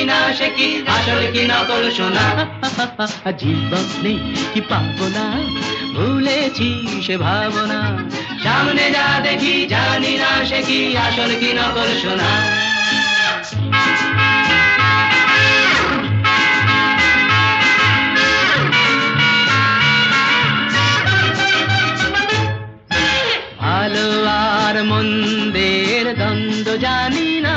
জানি না সে কি? আসল কি নকল শোনা জীবনে কি পাবো না? ভুলেছি সে ভাবনা। সামনে যা দেখি জানি না সে কি? আসল কি নকল শোনা ভালো আর মন্দের দ্বন্দ্ব জানি না।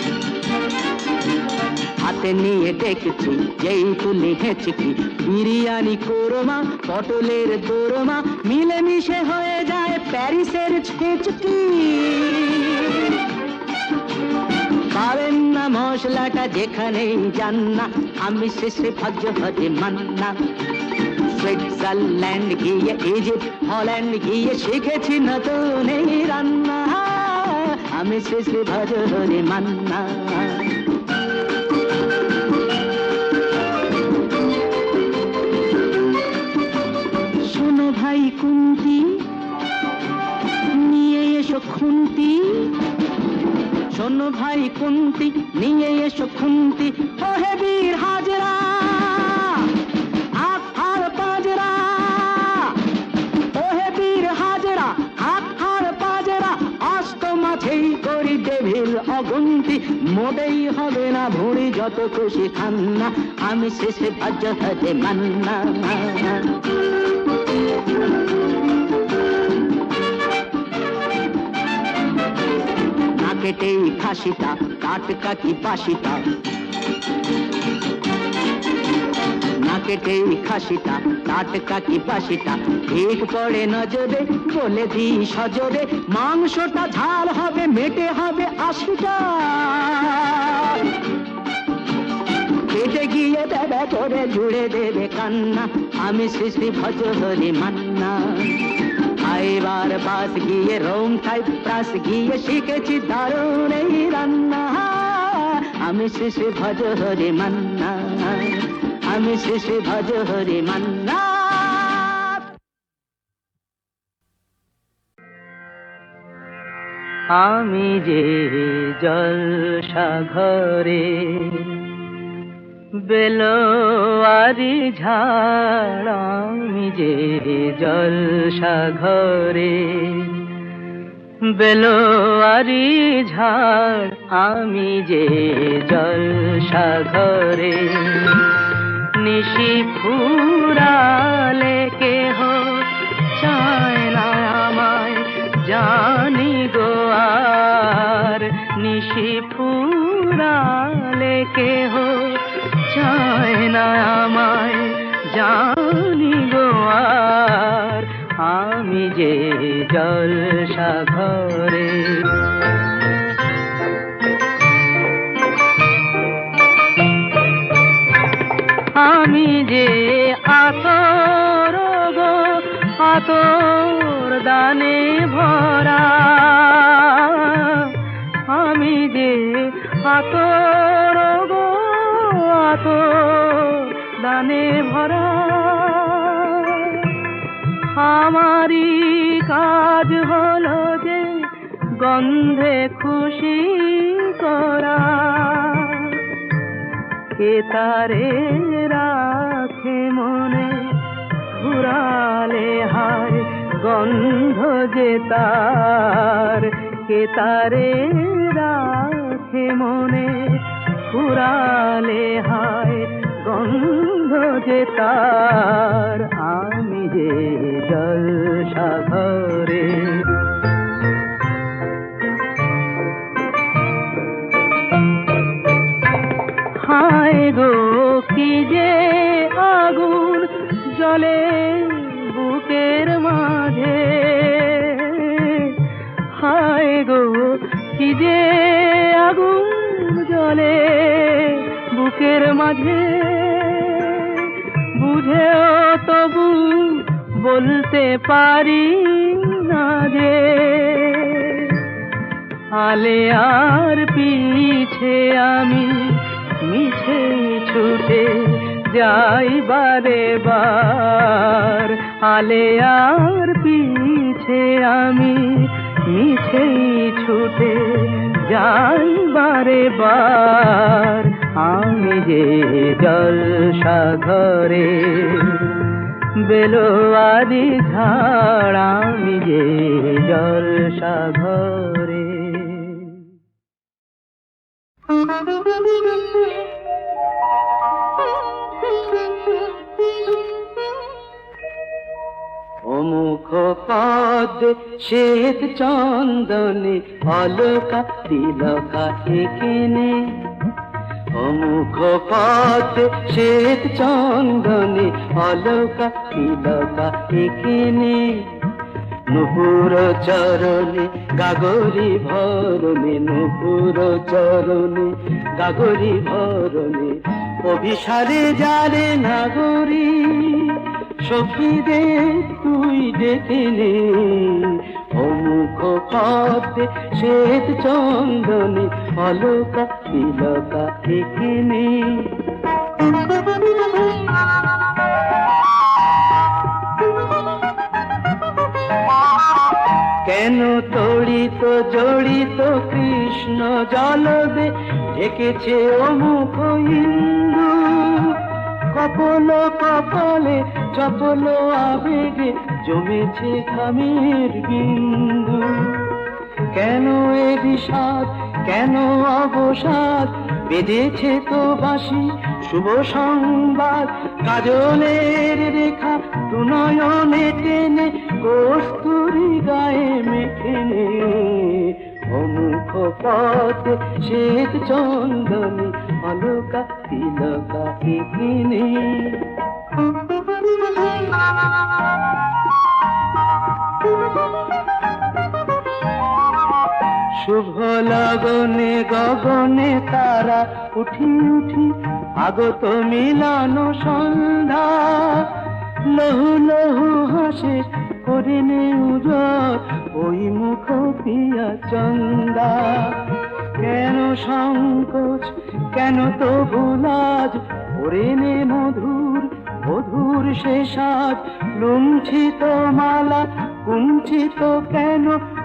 হাতে নিয়ে দেখছি যেই তুলি হেঁচকি বিরিয়ানি কোরমা, পটলের দোরমা, মিলেমিশে হয়ে যায় প্যারিসের ছেচকি। পাবেন না মশলাটা যেখানেই যান না, আমি শেষে ভজ ভজে মান্না। সুইজারল্যান্ড গিয়ে ইজিপ্ট হল্যান্ড গিয়ে শিখেছি নতুন এই রান্না। আমি শেষে ভজ হরে মান্না। ভাই কুন্তি নিয়ে এসো খুন্তি। শোনো ভাই কুন্তি নিয়ে এসো খুন্তি। ওহে বীর হাজরা করি ডেভিল গুনতি মোটেই হবে না ভুঁড়ি, যত খুশি খান না। আমি শেষে ভাজ্য হতে মান্না। খাসিটা টাটকা কি বাসিটা খাসিটা ঠিক পড়ে নজরে, বলে দি সজরে, মাংসটা ঝাল হবে, মেটে হবে আশিটা। কেটে গিয়ে দাদা করে জুড়ে দেবে কান্না, আমি সৃষ্টি ভজহরি মান্না। আইবার বাস গিয়ে রোম খাই, প্রাস গিয়ে শিখেছি দারুণ এই রান্না। আমি শিশু ভজহরি মান্না। আমি শিশু ভজহরি মান্না। আমি যে জলসা ঘরে বেলোয়ারি ঝাড় আমি যে জলসা ঘরে। বেলোয়ারি ঝাড় আমি যে জলসা ঘরে। নিশি ফুরালে কেহ চায় না আমায়, জানি গো আর। নিশি ফুরালে কেহ চায় না আমায়, জানি আর আমি যে জলসা ঘরে। আমি যে আতর গো, আতর দানে ভরা। আমি যে আতর আতর দানে ভরা। আমারই কাজ হলো যে গন্ধে খুশি করা। কে তারে রাখে মনে ঘুরালে হায় গন্ধ যে তার। কে তারে রাখে মনে ঘুরালে হায় গন্ধ যে তার আমি যে জল সাগরে পারি না যে। আলে আর পিছে আমি মিছে ছুটে যাই বারে বার। আলে আর পিছে আমি মিছে ছুটে যাই বারে বার। আমি যে জল সাগরে বেলোয়ারি ঝাড় আমি যে জল সাগরে। অমুখ পদ শ্বেত চন্দনে অলকা তিলকা এখানে অমুখ পদ শ্বেত চন্দনে অলকা তিলকা এখানে। নুপুর চরণে গাগরি ভরণে, নুপুর চরণে গাগরি ভরণে। অভিসারে যারে নাগরী, সখীদের তুই ডেকে নে। অমুখ পথে শ্বেত চন্দনে অলকা কেন তড়িত জড়িত কৃষ্ণ জলদে ঢেকেছে অমুখ ইন্দু কপল কপালে চপল আবেগে জমেছে খামের বিন্দু। কেন এ বিষাদ কেন অবসাদ? বেঁধেছে তো বাসি শুভ সংবাদ। কাজলের রেখা দুনয়নে টেনে, কস্তুরি গায়ে মেখে নে অমুখ পথ, শ্বেত চন্দনী অলকা তিলকা কিনে শুভ লগনে গগনে তারা উঠি উঠি, আগত মিলান সন্ধ্যা। লহু লহু হাসে করিনে উজর ওই মুখ পিয়া চন্দা। কেন সংকোচ, কেন তো ভুলাজ ওরেনে মধুর মধুর সে সাজ। মালা কুঞ্চিত কেন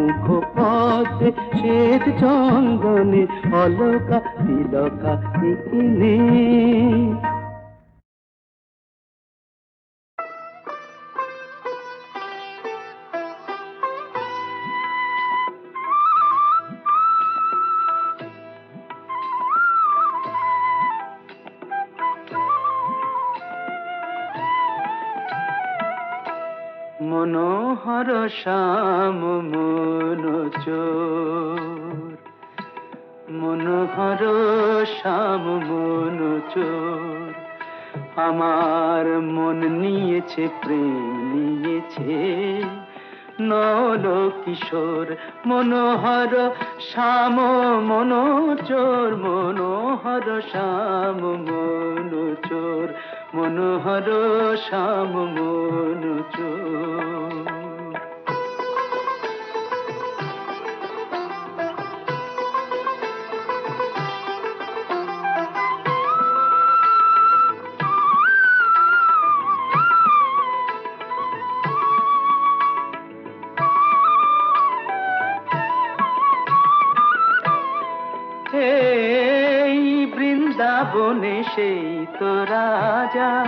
অমুখ পথে শ্বেত চন্দনে অলকা তিলকা কিনে শ্যাম মনোচোর আমার মন নিয়েছে, প্রেম নিয়েছে। নল কিশোর মনোহর, শ্যাম মনোচোর, মনোহর, শ্যাম মন মনোচোর, মনোহর, শ্যাম মন মনোচোর। বৃন্দাবনে সেই তো রাজা।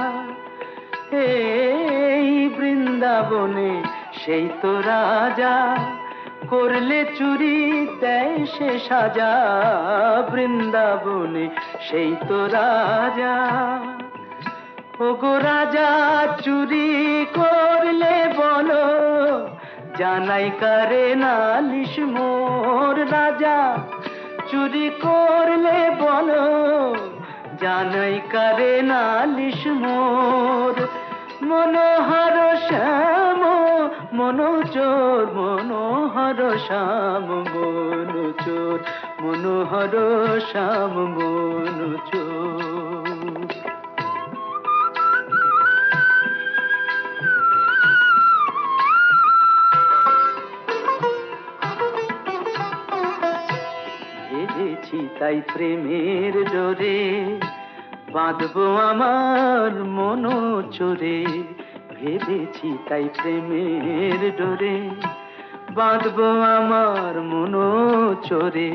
এই বৃন্দাবনে সেই তো রাজা। করলে চুরি, দেয় সে সাজা। বৃন্দাবনে সেই তো রাজা। ওগো রাজা, চুরি করলে বলো। জানাই কারে নালিশ মোর রাজা। চুরি করলে বলো। জানাই কারে নালিশ মোর। মনোহর শ্যাম মনোচোর মনোহর শ্যাম মনোচোর মনোহর শ্যাম মনোচোর তাই প্রেমের ডোরে বাঁধবো আমার মনো চোরে। ভেবেছি তাই প্রেমের ডোরে বাঁধবো আমার মনো চোরে।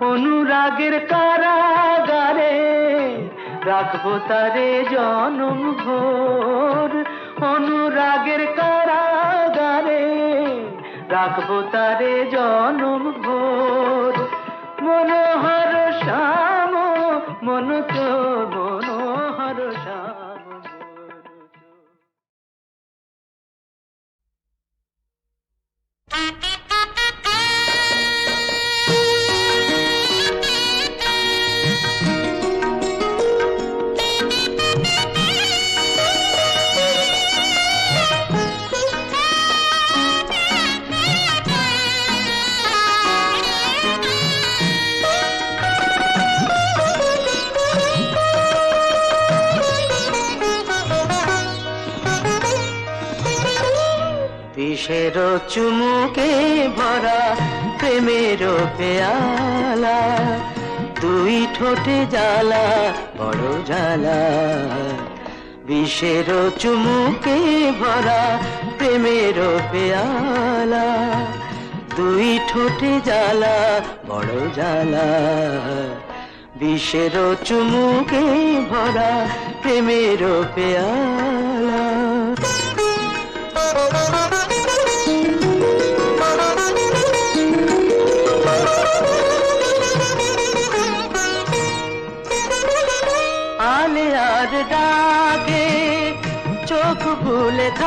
অনুরাগের কারাগারে রাখব তারে জনম ভোর। অনুরাগের কারাগারে রাখব তারে জনম ভোর। মনোহর ঠোঁটে জ্বালা, বড় জ্বালা। বিষের চুমুকে ভরা প্রেমের পেয়ালা। দুই ঠোঁটে জ্বালা, বড় জ্বালা। বিষের চুমুকে ভরা প্রেমের পেয়ালা।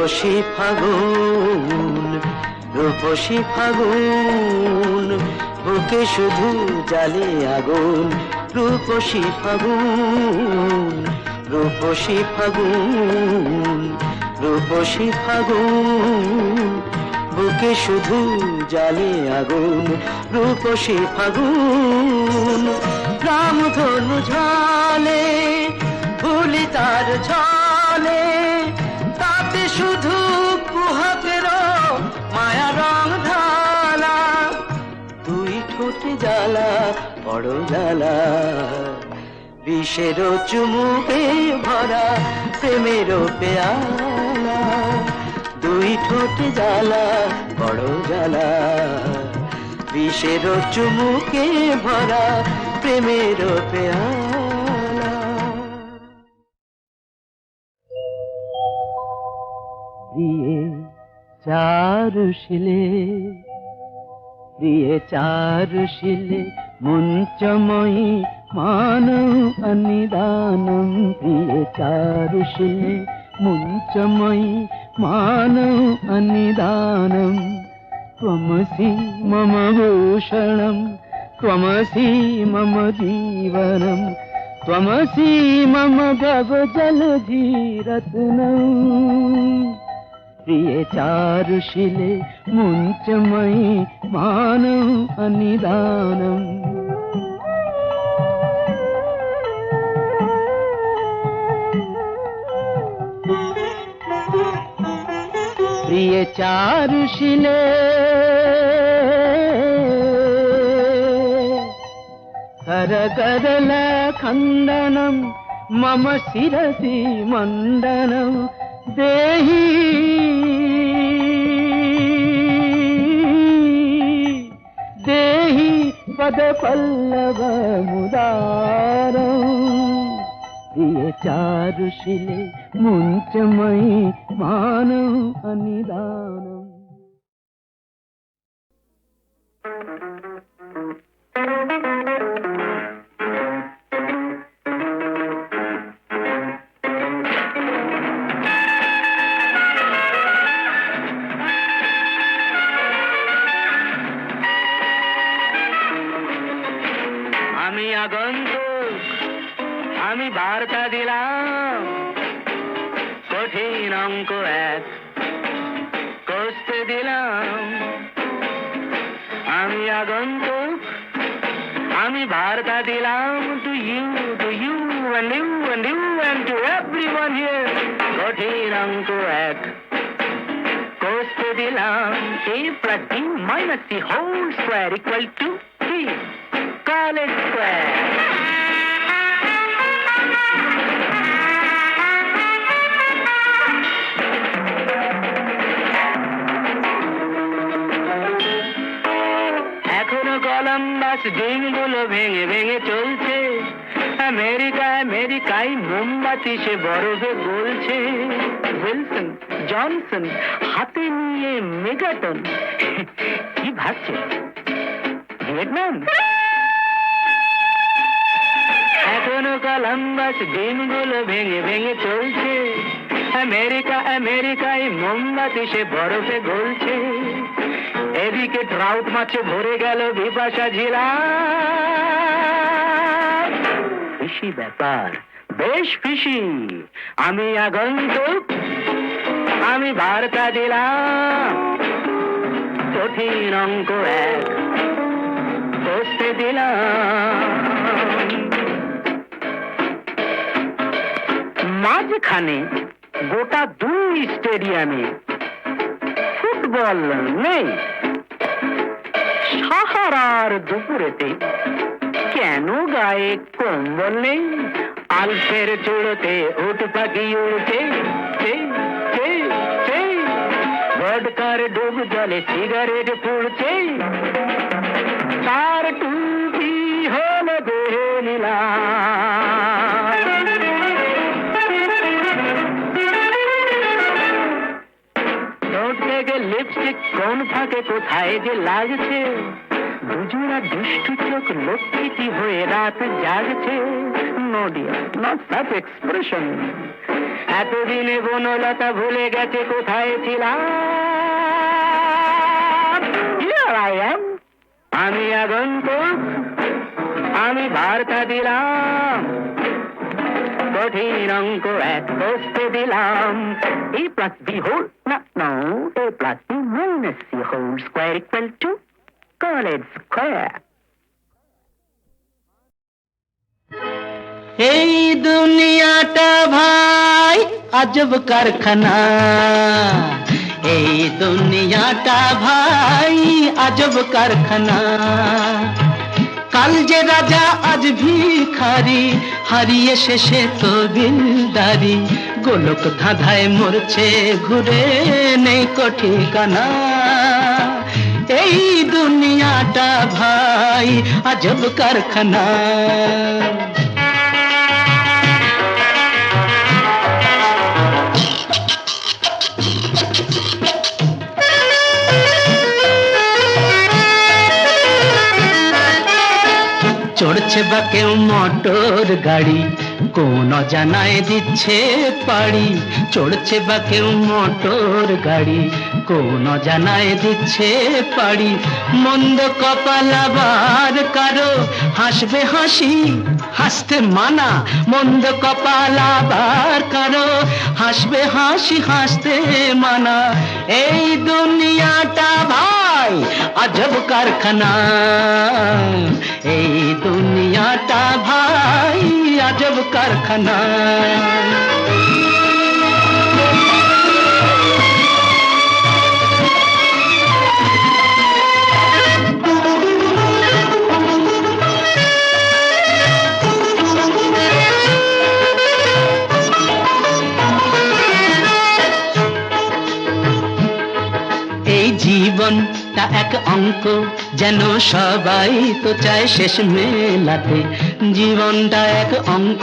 রূপসী ফাগুন রূপসী ফাগুন, বুকে শুধু জালে আগুন। রূপসী ফাগুন রূপসী ফাগুন রূপসী ফাগুন, বুকে শুধু জালে আগুন। রূপসী ফাগুন রাম ধনু ঝালে ভুলি তার ছলে জ্বালা বড় জ্বালা বিষের চুমুকে ভরা প্রেমের পেয়ালা। দুই ঠোঁট জ্বালা, বড় জ্বালা। বিষের চুমুকে ভরা প্রেমের পেয়ালা। প্রিয়ে চারুশিলে प्रियचार मुञ्चमयि मुञ्चमयी अनिदानं अन्निदानं प्रियचारुषिले मुञ्चमयि मान अनिदानं त्वमसि मम भूषणं त्वमसि मम जीवनं त्वमसि मम गगजलगीरत् ప్రియ చారుషిలే ముంచమై మానం అనిదానం. ప్రియ చారుషిలే కరకరల ఖండనం మమ శిరసి మండనం देही। देही पद पल्लव मुदारम ये चारुशिले मुंचमयी मानव अनिदानम। আমি আগন্তুক আমি বার্তা দিলাম। কঠিন অঙ্ক এক কষতে দিলাম। আমি আগন্তুক আমি বার্তা দিলাম। To you to you and you and you and to everyone here কঠিন অঙ্ক এক কষতে দিলাম। A plus b minus c whole square equal to 3 college square. Columbus ডিমগুলো ভেঙে ভেঙে চলছে। আমেরিকা আমেরিকায় মোমবাতি সে বরফে গলছে। উইলসন, জনসন, হাতে নিয়ে মেগাটন। কি ভাবছে? ভিয়েতনাম কলম্বাস ডিমগুলো ভেঙে ভেঙে চলছে। আমেরিকা, আমেরিকায় মোমবাতি সে বরফে গলছে। এদিকে ট্রাউট মাছে ভরে গেল বিপাশা ঝিলা। ফিসি ব্যাপার, বেশ ফিসি আমি আগন্তুক, আমি বার্তা দিলাম। কঠিন অঙ্ক এক দিলাম। মাঝখানে গোটা দুই স্টেডিয়ামে ফুটবল নেই। সাহারার দুপুরেতে কেন গায়ে কম্বল নেই? আলফের চুড়োতে উঠ পাখি উঠে। ভোটকার ডুব জলে সিগারেট পুড়ছে। তার টুপি হলো দেহে নীলা কোন ফাঁকে কোথায় যে লাগছে? দুজোড়া দুষ্টু চোখ লক্ষ্মীটি হয়ে রাত জাগছে। এক্সপ্রেশন। এতদিনে বনলতা ভুলে গেছে কোথায় ছিলাম. আমি আগন্তুক, আমি বার্তা দিলাম। কঠিন অঙ্ক এক বসতে দিলাম এ প্লাস বি হোল না no A plus B minus C whole square equal to college square এই দুনিয়াটা ভাই আজব কারখানা এই দুনিয়াটা ভাই আজব কারখানা কাল যে রাজা আজ ভিখারি, হারিয়ে শেষে তো দিলদারি। গোলক ধাঁধায় মরছে, ঘুরে নেই কঠিকানা এই দুনিয়াটা ভাই আজব কারখানা। বা কেউ মোটর গাড়ি। কোন জানায় দিচ্ছে পাড়ি। চড়ছে বা কেউ মোটর গাড়ি। কোন জানায় দিচ্ছে পাড়ি। মন্দ কপাল আবার কারও। হাসবে হাসি হাসতে মানা, মন্দ কপাল আবার কারও। হাসবে হাসি, হাসতে মানা। এই দুনিয়াটা ভাই, আজব কারখানা। এই দুনিয়াটা ভাই, আজব কারখানা। জীবনটা এক অঙ্ক যেন সবাই তো চায় শেষ মেলাতে। জীবনটা এক অঙ্ক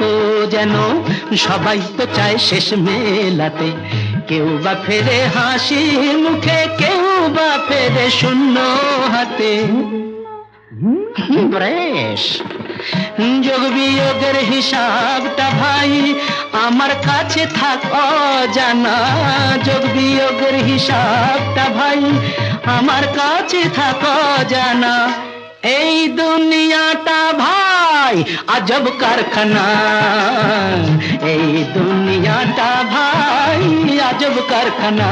যেন সবাই তো চায় শেষ মেলাতে। কেউ বা ফেরে হাসি মুখে কেউ বা ফেরে শূন্য হাতে। ব্রেশ। যোগ বিয়োগের হিসাবটা ভাই, আমার কাছে থাক অজানা। যোগ বিয়োগের হিসাবটা ভাই, আমার কাছে থাক অজানা। এই দুনিয়াটা ভাই, আজব কারখানা। এই দুনিয়াটা ভাই, আজব কারখানা।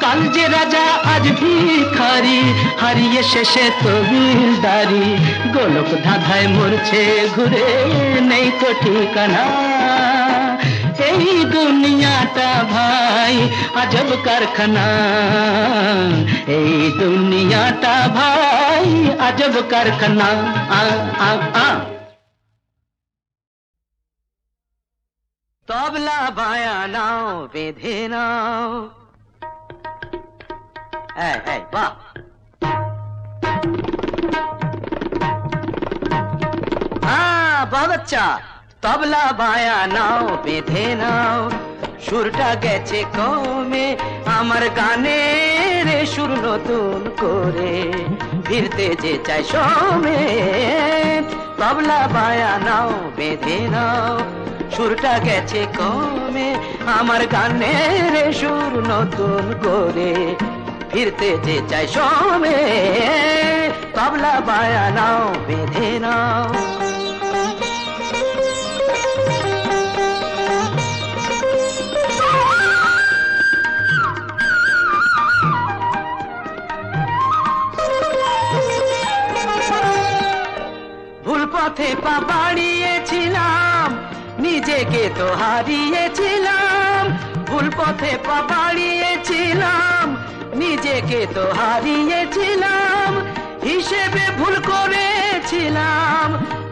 কাল যে রাজা আজ ভিখারি, হারিয়ে শেষে তো বিলদারি গোলক ধাঁধায় মরছে, ঘুরে নেই তো ঠিকানা। এই দুনিয়াটা ভাই, আজব কারখানা। এই দুনিয়াটা ভাই, আজব কারখানা। আ তবলা বায়া নাও বেঁধে নাও। এই, গেছে কমে আমার গানের সুর নতুন করে। ফিরতে যে চাই সমে তবলা বায়া নাও বেঁধে নাও। সুরটা গেছে কমে আমার গানের সুর নতুন করে। ফিরতে যে চাই সমে তবলা বায়া নাও, বেঁধে নাও। পথে পা বাড়িয়েছিলাম, নিজেকে তো হারিয়েছিলাম। ভুল পথে পা বাড়িয়েছিলাম নিজেকে তো হারিয়েছিলাম, হিসেবে ভুল করেছিলাম।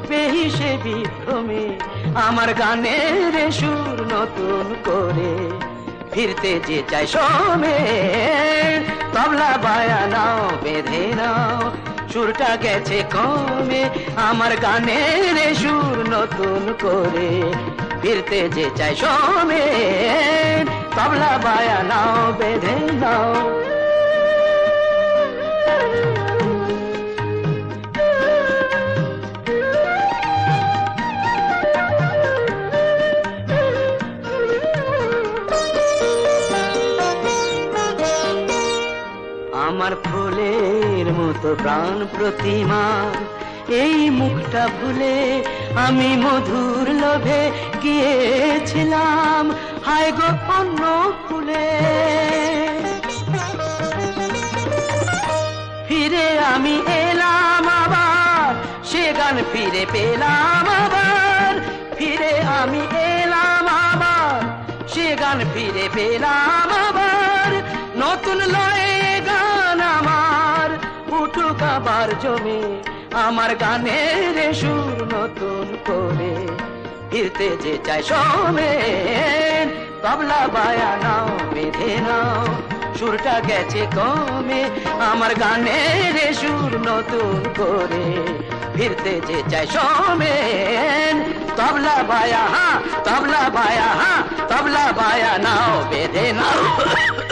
বেহিসেবি ভ্রমে আমার গানের সুর নতুন করে ফিরতে যে চাই সমে তবলা বায়া নাও, বেঁধে নাও, সুরটা গেছে কমে আমার গানের সুর নতুন করে ফিরতে যে চাই সমে তবলা বায়া নাও, বেঁধে নাও। আমার ফুলের মতো প্রাণ প্রতিমা, এই মুখটা ভুলে আমি মধুর লোভে গিয়েছিলাম। হায় গো অন্য ফুলে। ফিরে আমি এলাম আবার, সে গান ফিরে পেলাম আবার। ফিরে আমি এলাম আবার, সে গান ফিরে পেলাম আবার। নতুন লয়ে গান আমার, উঠুক আবার জমে। আমার গানের সুর নতুন করে, ফিরতে যে চাই সমে তবলা বায়া নাও বেঁধে নাও। সুরটা গেছে কমে, আমার গানের সুর নতুন করে। ফিরতে যে চাই সোমেন, তবলা বায়া, হা, তবলা বায়া, হা, তবলা বায়া নাও।